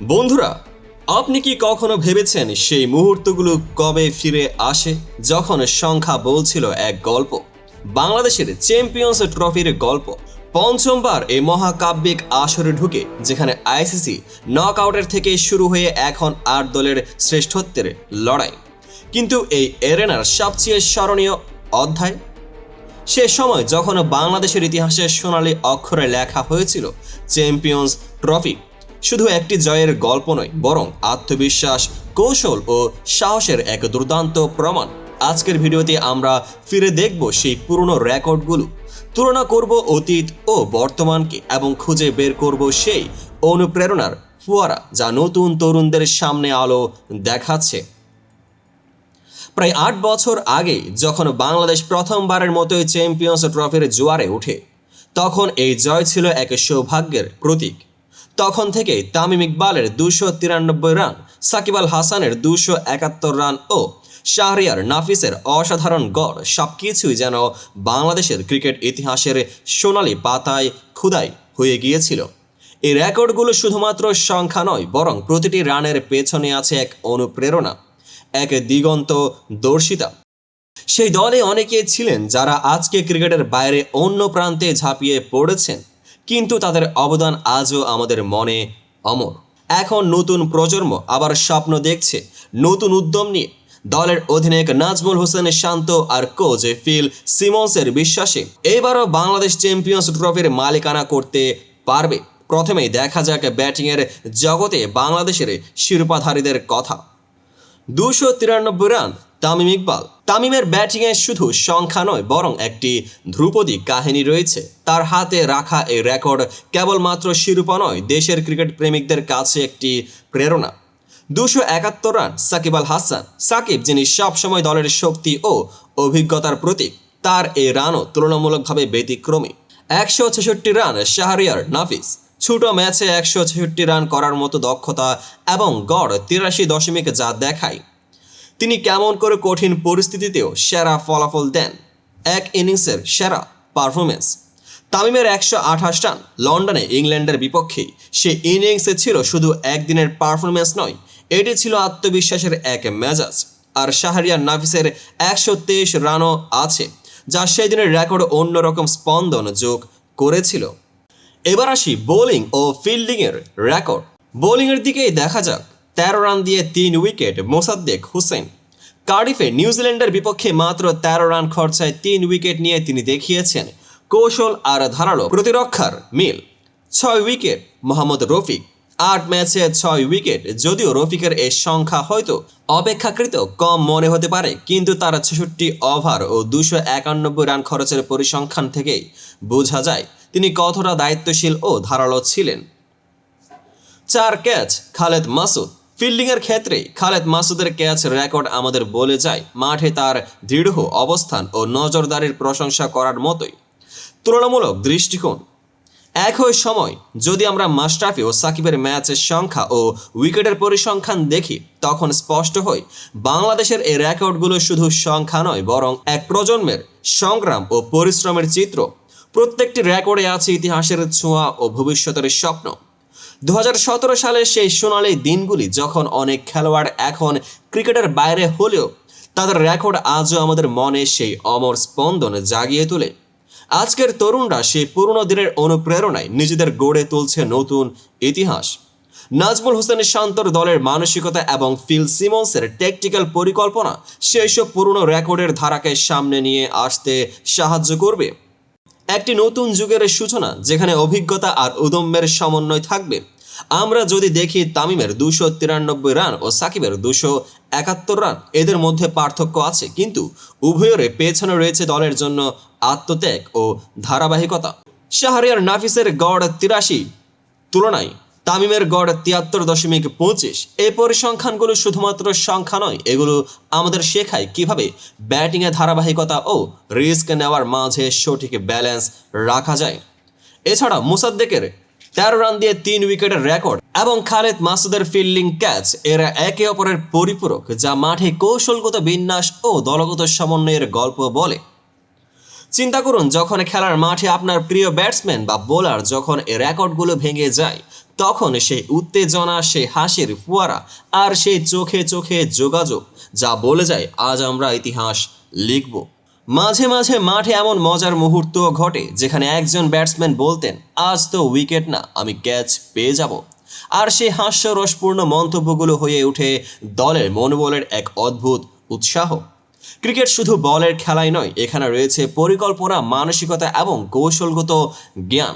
বন্ধুরা, আপনি কি কখনো ভেবেছেন সেই মুহূর্তগুলো কবে ফিরে আসে? যখন সংখ্যা বলছিল এক গল্প, বাংলাদেশের চ্যাম্পিয়ন্স ট্রফির গল্প, পঞ্চমবার এই মহাকাব্যিক আসরে ঢুকে, যেখানে আইসিসি নক আউটের থেকে শুরু হয়ে এখন আট দলের শ্রেষ্ঠত্বের লড়াই। কিন্তু এই এরেনার সবচেয়ে স্মরণীয় অধ্যায়? সে সময় যখন বাংলাদেশের ইতিহাসে সোনালী অক্ষরে লেখা হয়েছিল, চ্যাম্পিয়ন্স ট্রফি শুধু একটি জয়ের গল্প নয়, বরং আত্মবিশ্বাস, কৌশল ও সাহসের এক দুর্দান্ত প্রমাণ। আজকের ভিডিওতে আমরা ফিরে দেখব সেই পুরনো রেকর্ডগুলো। তুলনা করব অতীত ও বর্তমানকে এবং খুঁজে বের করব সেই অনুপ্রেরণার ফুয়ারা যা নতুন তরুণদের সামনে আলো দেখাচ্ছে। প্রায় আট বছর আগে যখন বাংলাদেশ প্রথমবারের মতোই চ্যাম্পিয়ন্স ট্রফির জোয়ারে ওঠে, তখন এই জয় ছিল এক সৌভাগ্যের প্রতীক। তখন থেকে তামিম ইকবালের দুশো তিরানব্বই রান, সাকিব আল হাসানের দুশো একাত্তর রান ও শাহরিয়ার নাফিসের অসাধারণ গড় সব কিছুই যেন বাংলাদেশের ক্রিকেট ইতিহাসের সোনালি পাতায় খুদাই হয়ে গিয়েছিল। এই রেকর্ডগুলো শুধুমাত্র সংখ্যা নয়, বরং প্রতিটি রানের পেছনে আছে এক অনুপ্রেরণা, এক দিগন্ত দর্শিতা। সেই দলে অনেকে ছিলেন যারা আজকে ক্রিকেটের বাইরে অন্য প্রান্তে ঝাঁপিয়ে পড়েছেন। কিন্তু তাদের অবদান আজও আমাদের মনে অমর। এখন নতুন প্রজন্ম আবার স্বপ্ন দেখছে নতুন উদ্যম নিয়ে। দলের অধিনায়ক নাজমুল হোসেন শান্ত আর কোচ ফিল সিমন্সের বিশ্বাসে এবারও বাংলাদেশ চ্যাম্পিয়ন্স ট্রফির মালিকানা করতে পারবে। প্রথমেই দেখা যাক ব্যাটিংয়ের জগতে বাংলাদেশের শিরোপাধারীদের কথা। দুশো তিরানব্বই রান তামিম ইকবাল। তামিমের ব্যাটিংয়ে শুধু সংখ্যা নয়, বরং একটি ধ্রুপদী কাহিনী রয়েছে। তার হাতে রাখা এই রেকর্ড কেবলমাত্র শিরোপা নয়, দেশের ক্রিকেট প্রেমিকদের কাছে একটি প্রেরণা। দুশো একাত্তর রান সাকিব আল হাসান। সাকিব, যিনি সবসময় দলের শক্তি ও অভিজ্ঞতার প্রতীক, তার এই রানও তুলনামূলকভাবে ব্যতিক্রমী। একশো ছেষট্টি রান শাহরিয়ার নাফিস। ছোট ম্যাচে একশো ছেষট্টি রান করার মতো দক্ষতা এবং গড় তিরাশি দশমিক যা দেখায়। তিনি কেমন করে কঠিন পরিস্থিতিতেও সেরা ফলাফল দেন। এক ইনিংসের সেরা পারফরমেন্স তামিমের একশো আঠাশ রান লন্ডনে ইংল্যান্ডের বিপক্ষেই সে ইনিংসে ছিল শুধু একদিনের পারফরমেন্স নয়, এটি ছিল আত্মবিশ্বাসের এক মেজাজ। আর শাহরিয়ার নাফিসের একশো তেইশ রানও আছে, যা সেই দিনের রেকর্ড অন্যরকম স্পন্দন যোগ করেছিল। এবার আসি বোলিং ও ফিল্ডিংয়ের রেকর্ড। বোলিংয়ের দিকেই দেখা যাক। তেরো রান দিয়ে তিন উইকেট মোসাদ্দেক হুসেন। কার্ডিফে নিউজিল্যান্ডের বিপক্ষে মাত্র তেরো রান খরচায় তিন উইকেট নিয়ে তিনি দেখিয়েছেন। কৌশল আর ধারালো প্রতিরক্ষার মিল। ছয় উইকেট মোহাম্মদ রফিক। আট ম্যাচে ছয় উইকেট, যদিও রফিকের এই সংখ্যা হয়তো অপেক্ষাকৃত কম মনে হতে পারে, কিন্তু তার ছেষট্টি ওভার ও দুশো একানব্বই রান খরচের পরিসংখ্যান থেকেই বোঝা যায় তিনি কতটা দায়িত্বশীল ও ধারালো ছিলেন। চার ক্যাচ, খালেদ মাসুদ। ফিল্ডিংয়ের ক্ষেত্রে খালেদ মাসুদের ক্যাচ রেকর্ড আমাদের বলে যায়, মাঠে তার দৃঢ় অবস্থান ও নজরদারির প্রশংসা করার মতোই। তুলনামূলক দৃষ্টিকোণ। একই সময় যদি আমরা মাস্টাফি ও সাকিবের ম্যাচের সংখ্যা ও উইকেটের পরিসংখ্যান দেখি, তখন স্পষ্ট হয়, বাংলাদেশের এই রেকর্ডগুলো শুধু সংখ্যা নয়, বরং এক প্রজন্মের সংগ্রাম ও পরিশ্রমের চিত্র। প্রত্যেকটি রেকর্ডে আছে ইতিহাসের ছোঁয়া ও ভবিষ্যতের স্বপ্ন। দু সালে সেই সোনালি দিনগুলি যখন অনেক খেলোয়াড় এখন ক্রিকেটের বাইরে হলেও তাদের রেকর্ড আজও আমাদের মনে সেই অমর স্পন্দন জাগিয়ে তোলে। আজকের তরুণরা সেই পুরনো দিনের অনুপ্রেরণায় নিজেদের গড়ে তুলছে নতুন ইতিহাস। নাজমুল হোসেনের শান্তর দলের মানসিকতা এবং ফিল সিমন্সের টেকটিক্যাল পরিকল্পনা সেই সব পুরনো রেকর্ডের ধারাকে সামনে নিয়ে আসতে সাহায্য করবে। একটি নতুন যুগের সূচনা যেখানে অভিজ্ঞতা আর উদম্যের সমন্বয় থাকবে। আমরা যদি দেখি তামিমের দুশো তিরানব্বই রান ও সাকিবের দুশো একাত্তর রান, এদের মধ্যে পার্থক্য আছে, কিন্তু উভয়ের পেছনে রয়েছে দলের জন্য আত্মত্যাগ ও ধারাবাহিকতা। শাহরিয়ার নাফিসের গড় তিরাশি। তুলনায় তামিমের গড় তিয়াত্তর দশমিক পঁচিশ। এই পরিসংখ্যানগুলো শুধুমাত্র সংখ্যা নয়, এগুলো আমাদের শেখায় কীভাবে ব্যাটিংয়ে ধারাবাহিকতা ও রিস্ক নেওয়ার মাঝে সঠিক ব্যালেন্স রাখা যায়। এছাড়া মুসাদ্দেকের তেরো রান দিয়ে তিন উইকেটের রেকর্ড এবং খালেদ মাসুদের ফিল্ডিং ক্যাচ, এরা একে অপরের পরিপূরক, যা মাঠে কৌশলগত বিন্যাস ও দলগত সমন্বয়ের গল্প বলে। চিন্তা করুন, যখন খেলার মাঠে আপনার প্রিয় ব্যাটসম্যান বা বোলার, যখন এ রেকর্ডগুলো ভেঙে যায় তখন সেই উত্তেজনা, সেই হাসির ফুয়ারা আর সেই চোখে চোখে যোগাযোগ যা বলে যায়, আজ আমরা ইতিহাস লিখব। মাঝে মাঝে মাঠে এমন মজার মুহূর্ত ঘটে যেখানে একজন ব্যাটসম্যান বলতেন, আজ তো উইকেট না, আমি ক্যাচ পেয়ে যাব। আর সেই হাস্যরসপূর্ণ মন্তব্যগুলো হয়ে ওঠে দলের মনোবলের এক অদ্ভুত উৎসাহ। ক্রিকেট শুধু বলের খেলাই নয়, এখানে রয়েছে পরিকল্পনা, মানসিকতা এবং কৌশলগত জ্ঞান।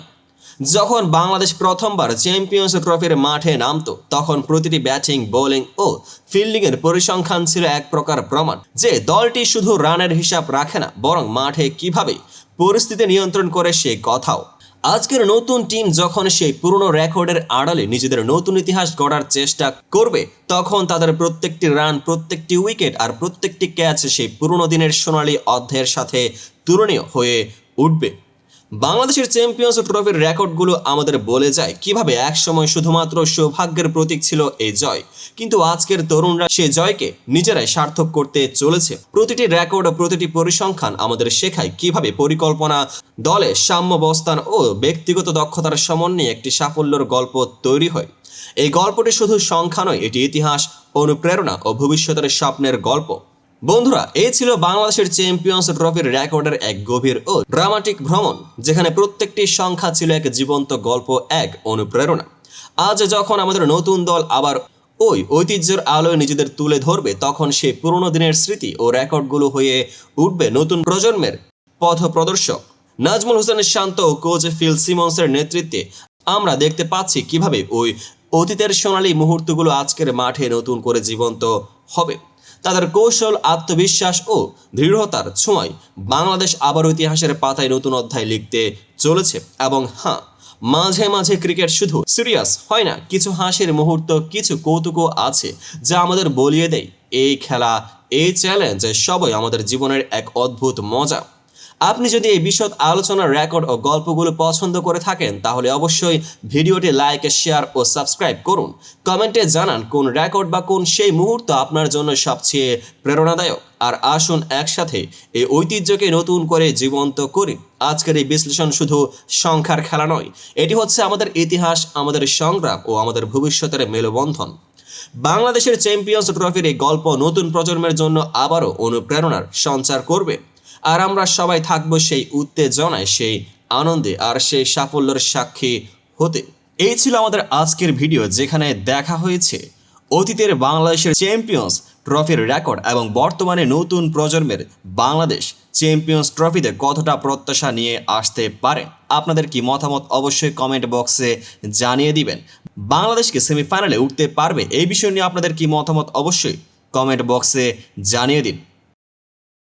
যখন বাংলাদেশ প্রথমবার চ্যাম্পিয়ন্স ট্রফির মাঠে নামতো, তখন প্রতিটি ব্যাটিং, বোলিং ও ফিল্ডিংয়ের পরিসংখ্যান ছিল এক প্রকার প্রমাণ যে দলটি শুধু রানের হিসাব রাখে না, বরং মাঠে কীভাবে পরিস্থিতি নিয়ন্ত্রণ করে সে কথাও। আজকের নতুন টিম যখন সেই পুরনো রেকর্ডের আড়ালে নিজেদের নতুন ইতিহাস গড়ার চেষ্টা করবে, তখন তাদের প্রত্যেকটি রান, প্রত্যেকটি উইকেট আর প্রত্যেকটি ক্যাচ সেই পুরনো দিনের সোনালী অধ্যায়ের সাথে তুলনীয় হয়ে উঠবে। বাংলাদেশের চ্যাম্পিয়ন্স ট্রফির রেকর্ডগুলো আমাদের বলে যায় কীভাবে একসময় শুধুমাত্র সৌভাগ্যের প্রতীক ছিল এই জয়। কিন্তু আজকের তরুণরা সে জয়কে নিজেরাই সার্থক করতে চলেছে। প্রতিটি রেকর্ড, প্রতিটি পরিসংখ্যান আমাদের শেখায় কীভাবে পরিকল্পনা, দলে সাম্যবস্থান ও ব্যক্তিগত দক্ষতার সমন্বয়ে একটি সাফল্যের গল্প তৈরি হয়। এই গল্পটি শুধু সংখ্যা নয়, এটি ইতিহাস, অনুপ্রেরণা ও ভবিষ্যতের স্বপ্নের গল্প। বন্ধুরা এই ছিল বাংলাদেশের চ্যাম্পিয়ন্স ট্রফির রেকর্ডের এক গভীর ও ড্রামাটিক ভ্রমণ, যেখানে প্রত্যেকটি সংখ্যা ছিল এক জীবন্ত গল্প, এক অনুপ্রেরণা। আজ যখন আমাদের নতুন দল আবার ওই ঐতিহ্যের আলোয় নিজেদের তুলে ধরবে, তখন সেই পুরনো দিনের স্মৃতি ও রেকর্ডগুলো হয়ে উঠবে নতুন প্রজন্মের পথ প্রদর্শক। নাজমুল হোসেনের শান্ত ও কোচ ফিল সিমন্সের নেতৃত্বে আমরা দেখতে পাচ্ছি কীভাবে ওই অতীতের সোনালী মুহূর্তগুলো আজকের মাঠে নতুন করে জীবন্ত হবে। তাদের কৌশল, আত্মবিশ্বাস ও দৃঢ়তার ছোঁয়ায় বাংলাদেশ আবার ইতিহাসের পাতায় নতুন অধ্যায় লিখতে চলেছে। এবং হ্যাঁ মাঝে মাঝে ক্রিকেট শুধু সিরিয়াস হয় না, কিছু হাসির মুহূর্ত, কিছু কৌতুকও আছে যা আমাদের বলিয়ে দেয়, এই খেলা, এই চ্যালেঞ্জ সবই আমাদের জীবনের এক অদ্ভুত মজা। আপনি যদি এই বিশদ আলোচনার রেকর্ড ও গল্পগুলো পছন্দ করে থাকেন, তাহলে অবশ্যই ভিডিওটি লাইক শেয়ার ও সাবস্ক্রাইব করুন। কমেন্টে জানান কোন রেকর্ড বা কোন সেই মুহূর্ত আপনার জন্য সবচেয়ে প্রেরণাদায়ক। আর আসুন একসাথে এই ঐতিহ্যকে নতুন করে জীবন্ত করি। আজকের এই বিশ্লেষণ শুধু সংখ্যার খেলা নয়, এটি হচ্ছে আমাদের ইতিহাস, আমাদের সংগ্রাম ও আমাদের ভবিষ্যতের মেলবন্ধন। বাংলাদেশের চ্যাম্পিয়ন্স ট্রফির এই গল্প নতুন প্রজন্মের জন্য আবারও অনুপ্রেরণার সঞ্চার করবে। আর আমরা সবাই থাকব সেই উত্তেজনায়, সেই আনন্দে আর সেই সাফল্যের সাক্ষী হতে। এই ছিল আমাদের আজকের ভিডিও যেখানে দেখা হয়েছে অতীতের বাংলাদেশের চ্যাম্পিয়ন্স ট্রফির রেকর্ড এবং বর্তমানে নতুন প্রজন্মের বাংলাদেশ চ্যাম্পিয়ন্স ট্রফিতে কতটা প্রত্যাশা নিয়ে আসতে পারে। আপনাদের কি মতামত অবশ্যই কমেন্ট বক্সে জানিয়ে দিবেন। বাংলাদেশকে সেমিফাইনালে উঠতে পারবে এই বিষয় নিয়ে আপনাদের কি মতামত অবশ্যই কমেন্ট বক্সে জানিয়ে দিন।